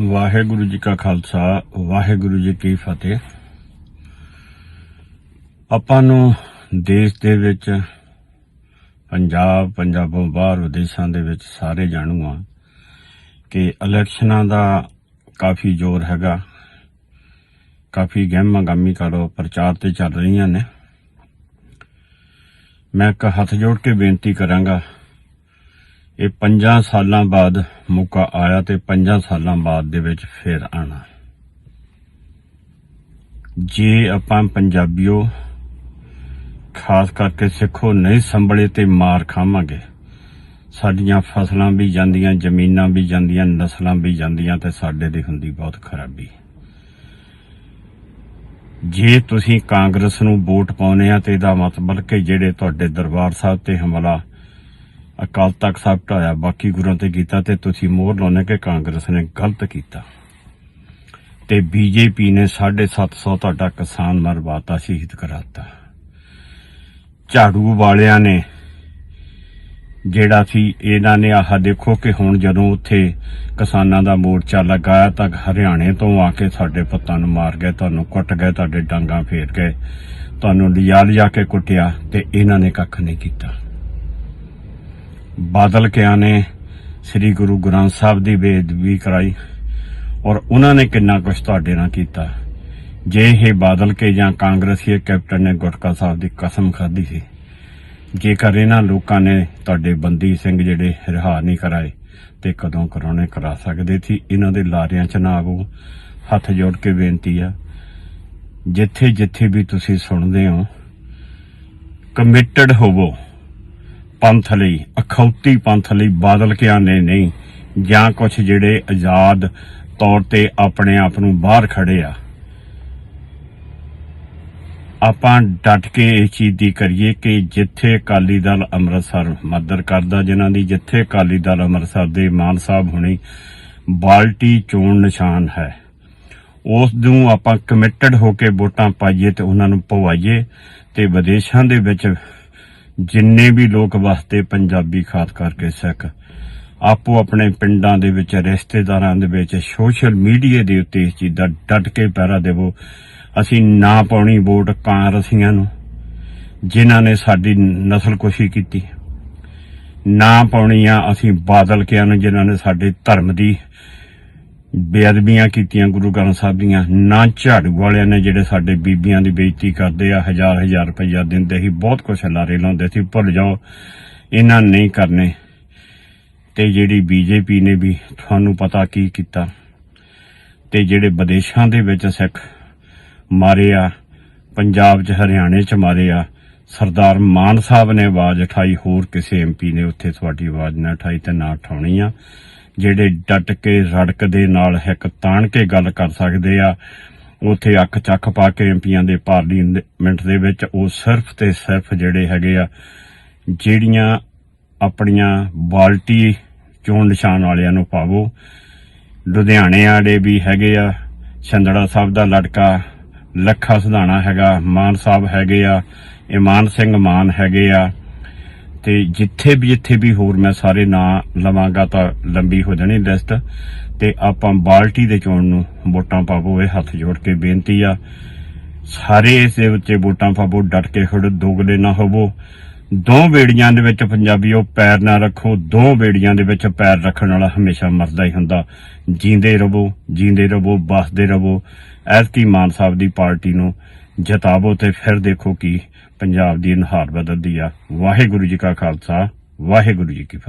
ਵਾਹਿਗੁਰੂ ਜੀ ਕਾ ਖਾਲਸਾ, ਵਾਹਿਗੁਰੂ ਜੀ ਕੀ ਫਤਿਹ। ਆਪਾਂ ਨੂੰ ਦੇਸ਼ ਦੇ ਵਿੱਚ, ਪੰਜਾਬ, ਪੰਜਾਬੋਂ ਬਾਹਰ ਵਿਦੇਸ਼ਾਂ ਦੇ ਵਿੱਚ ਸਾਰੇ ਜਾਣੂ ਆ ਕਿ ਇਲੈਕਸ਼ਨਾਂ ਦਾ ਕਾਫੀ ਜ਼ੋਰ ਹੈਗਾ। ਕਾਫੀ ਗਹਿਮਾ ਗਾਮੀ ਕਰੋ, ਪ੍ਰਚਾਰ ਤੇ ਚੱਲ ਰਹੀਆਂ ਨੇ। ਮੈਂ ਇੱਕ ਹੱਥ ਜੋੜ ਕੇ ਬੇਨਤੀ ਕਰਾਂਗਾ ਇਹ 5 ਸਾਲਾਂ ਬਾਅਦ ਮੌਕਾ ਆਇਆ ਤੇ 5 ਸਾਲਾਂ ਬਾਅਦ ਦੇ ਵਿੱਚ ਫੇਰ ਆਣਾ। ਜੇ ਆਪਾਂ ਪੰਜਾਬੀਓ, ਖਾਸ ਕਰਕੇ ਸਿੱਖੋ ਨਹੀਂ ਸੰਭਲੇ ਤੇ ਮਾਰ ਖਾਵਾਂਗੇ, ਸਾਡੀਆਂ ਫਸਲਾਂ ਵੀ ਜਾਂਦੀਆਂ, ਜ਼ਮੀਨਾਂ ਵੀ ਜਾਂਦੀਆਂ, ਨਸਲਾਂ ਵੀ ਜਾਂਦੀਆਂ ਤੇ ਸਾਡੇ ਦੀ ਹੁੰਦੀ ਬਹੁਤ ਖਰਾਬੀ। ਜੇ ਤੁਸੀਂ ਕਾਂਗਰਸ ਨੂੰ ਵੋਟ ਪਾਉਨੇ ਆ ਤੇ ਇਹਦਾ ਮਤਲਬ ਕਿ ਜਿਹੜੇ ਤੁਹਾਡੇ ਦਰਬਾਰ ਸਾਹਿਬ ਤੇ ਹਮਲਾ ਅਕਾਲ ਤਖਤ ਸਾਹਿਬ ਢਾਇਆ ਬਾਕੀ ਗੁਰਾਂ ਤੇ ਕੀਤਾ ਤੇ ਤੁਸੀਂ ਮੋਹਰ ਲਾਉਣੇ ਕਿ ਕਾਂਗਰਸ ਨੇ ਗਲਤ ਕੀਤਾ। ਤੇ ਬੀਜੇਪੀ ਨੇ 750 ਤੁਹਾਡਾ ਕਿਸਾਨ ਮਰਵਾਤਾ, ਸ਼ਹੀਦ ਕਰਾਤਾ। ਝਾੜੂ ਵਾਲਿਆਂ ਨੇ ਜਿਹੜਾ ਸੀ, ਇਹਨਾਂ ਨੇ ਆਹ ਦੇਖੋ ਕਿ ਹੁਣ ਜਦੋਂ ਉੱਥੇ ਕਿਸਾਨਾਂ ਦਾ ਮੋਰਚਾ ਲਗਾਇਆ ਤਾਂ ਹਰਿਆਣੇ ਤੋਂ ਆ ਕੇ ਸਾਡੇ ਪੁੱਤਾਂ ਨੂੰ ਮਾਰ ਗਏ, ਤੁਹਾਨੂੰ ਕੁੱਟ ਗਏ, ਤੁਹਾਡੇ ਡਾਂਗਾ ਫੇਰ ਗਏ, ਤੁਹਾਨੂੰ ਲਿਜਾ ਲਿਜਾ ਕੇ ਕੁੱਟਿਆ ਤੇ ਇਹਨਾਂ ਨੇ ਕੱਖ ਨਹੀਂ ਕੀਤਾ। ਬਾਦਲ ਕਿਆਂ ਨੇ, ਸ੍ਰੀ ਗੁਰੂ ਗ੍ਰੰਥ ਸਾਹਿਬ ਦੀ ਬੇਦਬੀ ਕਰਾਈ ਔਰ ਉਹਨਾਂ ਨੇ ਕਿੰਨਾ ਕੁਝ ਤੁਹਾਡੇ ਨਾਲ ਕੀਤਾ। ਜੇ ਇਹ ਬਾਦਲ ਕੇ ਜਾਂ ਕਾਂਗਰਸੀ ਕੈਪਟਨ ਨੇ ਗੁਟਕਾ ਸਾਹਿਬ ਦੀ ਕਸਮ ਖਾਧੀ ਸੀ, ਜੇਕਰ ਇਹਨਾਂ ਲੋਕਾਂ ਨੇ ਤੁਹਾਡੇ ਬੰਦੀ ਸਿੰਘ ਜਿਹੜੇ ਰਿਹਾ ਨਹੀਂ ਕਰਾਏ, ਤੇ ਕਦੋਂ ਕਰਾਉਣੇ ਕਰਾ ਸਕਦੇ ਸੀ? ਇਹਨਾਂ ਦੇ ਲਾਰਿਆਂ 'ਚ ਨਾ ਆਵੋ, ਹੱਥ ਜੋੜ ਕੇ ਬੇਨਤੀ ਆ ਜਿੱਥੇ ਜਿੱਥੇ ਵੀ ਤੁਸੀਂ ਸੁਣਦੇ ਹੋ ਕਮਿਟਡ ਹੋਵੋ। ਪੰਥ ਲਈ, ਅਖੌਤੀ ਪੰਥ ਲਈ ਬਾਦਲ ਕਿਆਂ ਨੇ ਨਹੀਂ, ਜਾਂ ਕੁਝ ਜਿਹੜੇ ਆਜ਼ਾਦ ਤੌਰ ਤੇ ਆਪਣੇ ਆਪ ਨੂੰ ਬਾਹਰ ਖੜੇ ਆ। ਆਪਾਂ ਡਟ ਕੇ ਇਹ ਚੀਜ਼ ਦੀ ਕਰੀਏ ਕਿ ਜਿੱਥੇ ਅਕਾਲੀ ਦਲ ਅੰਮ੍ਰਿਤਸਰ ਮਦਦ ਕਰਦਾ, ਜਿਨ੍ਹਾਂ ਦੀ ਜਿੱਥੇ ਅਕਾਲੀ ਦਲ ਅੰਮ੍ਰਿਤਸਰ ਦੇ ਮਾਨ ਸਾਹਿਬ ਹੁਣੇ ਬਾਲਟੀ ਚੋਣ ਨਿਸ਼ਾਨ ਹੈ ਉਸ ਨੂੰ ਆਪਾਂ ਕਮਿਟਡ ਹੋ ਕੇ ਵੋਟਾਂ ਪਾਈਏ ਤੇ ਉਹਨਾਂ ਨੂੰ ਪਵਾਈਏ ਤੇ ਵਿਦੇਸ਼ਾਂ ਦੇ ਵਿੱਚ ਜਿੰਨੇ ਵੀ ਲੋਕ ਵਸਦੇ ਪੰਜਾਬੀ ਖਾਸ ਕਰਕੇ ਸਿੱਖ ਆਪੋ ਆਪਣੇ ਪਿੰਡਾਂ ਦੇ ਵਿੱਚ, ਰਿਸ਼ਤੇਦਾਰਾਂ ਦੇ ਵਿੱਚ ਸੋਸ਼ਲ ਮੀਡੀਆ ਦੇ ਉੱਤੇ ਇਸ ਚੀਜ਼ ਦਾ ਡਟ ਕੇ ਪਹਿਰਾ ਦੇਵੋ। ਅਸੀਂ ਨਾ ਪਾਉਣੀ ਵੋਟ ਕਾਂਗਰਸੀਆਂ ਨੂੰ, ਜਿਨ੍ਹਾਂ ਨੇ ਸਾਡੀ ਨਸਲਕੁਸ਼ੀ ਕੀਤੀ। ਨਾ ਪਾਉਣੀ ਆ ਅਸੀਂ ਬਾਦਲ ਕਿਆਂ ਨੂੰ, ਜਿਨ੍ਹਾਂ ਨੇ ਸਾਡੇ ਧਰਮ ਦੀ ਬੇਅਦਬੀਆਂ ਕੀਤੀਆਂ ਗੁਰੂ ਗ੍ਰੰਥ ਸਾਹਿਬ ਦੀਆਂ, ਨਾ ਝਾੜੂ ਵਾਲਿਆਂ ਨੇ ਜਿਹੜੇ ਸਾਡੇ ਬੀਬੀਆਂ ਦੀ ਬੇਇੱਜ਼ਤੀ ਕਰਦੇ ਆ, ਹਜ਼ਾਰ ਹਜ਼ਾਰ ਰੁਪਈਆ ਦਿੰਦੇ ਸੀ, ਬਹੁਤ ਕੁਛ ਲਾਰੇ ਲਾਉਂਦੇ ਸੀ, ਭੁੱਲ ਜਾਓ, ਇਹਨਾਂ ਨਹੀਂ ਕਰਨੇ। ਤੇ ਜਿਹੜੀ ਬੀਜੇਪੀ ਨੇ ਵੀ ਤੁਹਾਨੂੰ ਪਤਾ ਕੀ ਕੀਤਾ, ਤੇ ਜਿਹੜੇ ਵਿਦੇਸ਼ਾਂ ਦੇ ਵਿੱਚ ਸਿੱਖ ਮਾਰੇ ਆ, ਪੰਜਾਬ 'ਚ ਹਰਿਆਣੇ 'ਚ ਮਾਰੇ ਆ, ਸਰਦਾਰ ਮਾਨ ਸਾਹਿਬ ਨੇ ਆਵਾਜ਼ ਉਠਾਈ, ਹੋਰ ਕਿਸੇ ਐਮਪੀ ਨੇ ਉੱਥੇ ਤੁਹਾਡੀ ਆਵਾਜ਼ ਨਾ ਉਠਾਈ ਤੇ ਨਾ ਉਠਾਉਣੀ ਆ। ਜਿਹੜੇ ਡਟ ਕੇ ਰੜਕ ਦੇ ਨਾਲ ਹਿੱਕ ਤਾਣ ਕੇ ਗੱਲ ਕਰ ਸਕਦੇ ਆ, ਉਥੇ ਅੱਖ ਚੱਖ ਪਾ ਕੇ ਐਮਪੀਆਂ ਦੇ ਪਾਰਲੀਮੈਂਟ ਦੇ ਵਿੱਚ ਉਹ ਸਿਰਫ ਤੇ ਸਿਰਫ ਜਿਹੜੇ ਹੈਗੇ ਆ, ਜਿਹੜੀਆਂ ਆਪਣੀਆਂ ਬਾਲਟੀ ਚੋਣ ਨਿਸ਼ਾਨ ਵਾਲਿਆਂ ਨੂੰ ਪਾਵੋ। ਲੁਧਿਆਣੇ ਵਾਲੇ ਵੀ ਹੈਗੇ ਆ, ਛੰਦੜਾ ਸਾਹਿਬ ਦਾ ਲੜਕਾ, ਲੱਖਾ ਸੁਧਾਣਾ ਹੈਗਾ, ਮਾਨ ਸਾਹਿਬ ਹੈਗੇ ਆ, ਇਮਾਨ ਸਿੰਘ ਮਾਨ ਹੈਗੇ ਆ। ਤੇ ਜਿੱਥੇ ਵੀ ਜਿੱਥੇ ਵੀ ਹੋਰ ਮੈਂ ਸਾਰੇ ਨਾਂ ਲਵਾਂਗਾ ਤਾਂ ਲੰਬੀ ਹੋ ਜਾਣੀ ਲਿਸਟ। ਤੇ ਆਪਾਂ ਬਾਲਟੀ ਦੇ ਚੋਣ ਨੂੰ ਵੋਟਾਂ ਪਾਵੋ, ਇਹ ਹੱਥ ਜੋੜ ਕੇ ਬੇਨਤੀ ਆ। ਸਾਰੇ ਇਸ ਦੇ ਵਿੱਚ ਵੋਟਾਂ ਪਾਵੋ, ਡਟ ਕੇ ਖੜੋ, ਦੋਗਲੇ ਨਾ ਹੋਵੋ। ਦੋ ਬੇੜੀਆਂ ਦੇ ਵਿੱਚ ਪੰਜਾਬੀਓ ਪੈਰ ਨਾ ਰੱਖੋ, ਦੋ ਬੇੜੀਆਂ ਦੇ ਵਿੱਚ ਪੈਰ ਰੱਖਣ ਵਾਲਾ ਹਮੇਸ਼ਾ ਮਰਦਾ ਹੀ ਹੁੰਦਾ। ਜੀਂਦੇ ਰਹੋ ਜੀਂਦੇ ਰਹੋ, ਬਸਦੇ ਰਹੋ। ਐਤਕੀ ਮਾਨ ਸਾਹਿਬ ਦੀ ਪਾਰਟੀ ਨੂੰ ਜਤਾਵੋ ਤੇ ਫਿਰ ਦੇਖੋ ਕਿ ਪੰਜਾਬ ਦੀ ਨਹਾਰ ਬਦਲਦੀ ਆ। ਵਾਹਿਗੁਰੂ ਜੀ ਕਾ ਖਾਲਸਾ, ਵਾਹਿਗੁਰੂ ਜੀ ਕੀ ਫਤਿਹ।